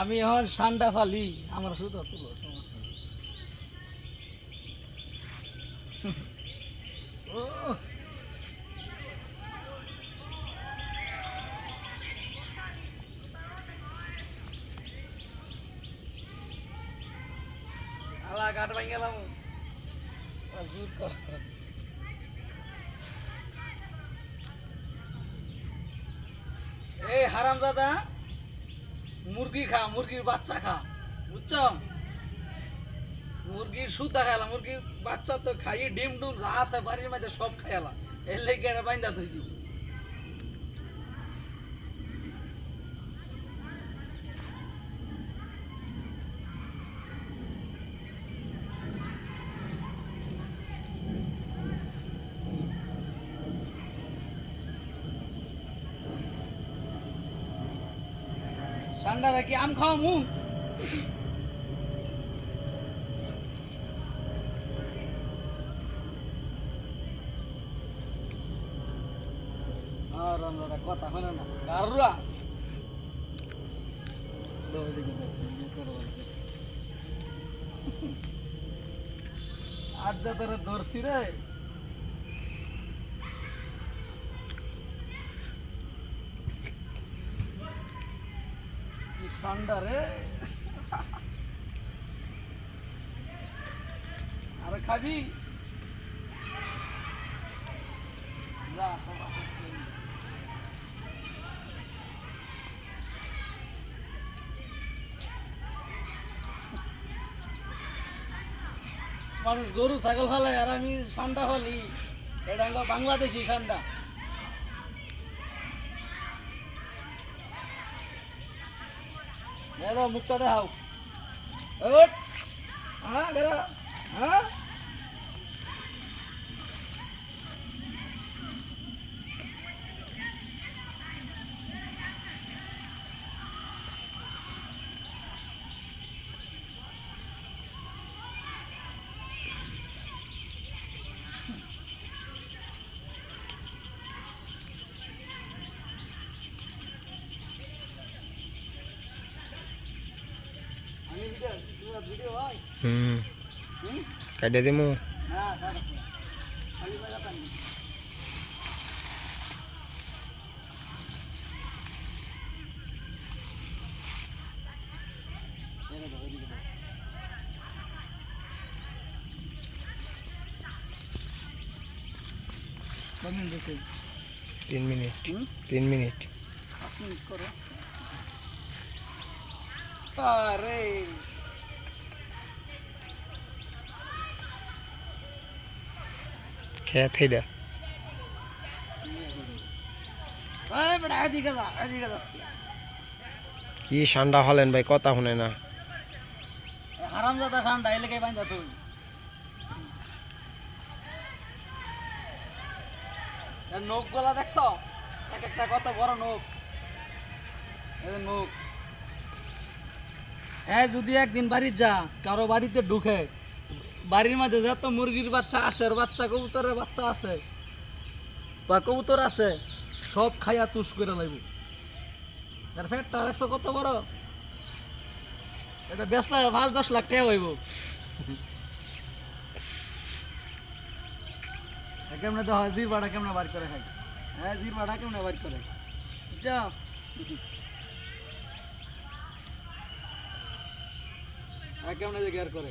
আমি এখন ঠান্ডা ফালি আমার শুধু তুলো। আলা ভাই গেলাম। এই হারাম দাদা মুরগি খা, মুরগির বাচ্চা খা বুঝছ মুরগির সুতা খাইলাম, মুরগির বাচ্চা তো খাই ডিম ডুম যা আছে বাড়ির মধ্যে সব খাইলাম এর লেগে বাইন্দা থইছি। ঠান্ডাটা কি আম খাওয়া মু। কথা হয় না। কারুরা? আজ ধরছি রে। ঠান্ডা রে আরে খাবি? মানুষ গরু, ছাগল ফালে আর আমি ঠান্ডা ফালি। এটা বাংলাদেশি ঠান্ডা দাও মুখটা দেখাও ওট হ্যাঁ গেরা হ্যাঁ তোমার ভিডিও হয় হুম হুম কাটে দিমু হ্যাঁ কাটো খালি বাজা পানি এনে দাও এদিকে দাও কমিন দেখে তিন মিনিট হুম তিন মিনিট পাঁচ মিনিট করো আরে খেয়ে থেইডা কি ঠান্ডা হলেন ভাই কথা শুনে না। এলাকায় তুই গলা দেখছ? এক একটা কত বড় হ্যাঁ যদি একদিন বাড়ির যা কারও বাড়িতে ঢুকে বাড়ির মাঝে যত মুরগির বাচ্চা আসের বাচ্চা কবুতরের বাচ্চা আছে বা কবুতর আছে সব খাইয়া তুষ করে লাগবে আর ফেটটা দেখছ কত বড়? এটা বেচলে পাঁচ দশ লাখ টাকা হইব। কেমনে তো হয়? জির ভাড়া কেমনে বার করে খাই হ্যাঁ জির ভাড়া কেমনে বার করে? যা। হ্যাঁ কেমনে যে গেয়ার করে?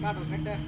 চার আরে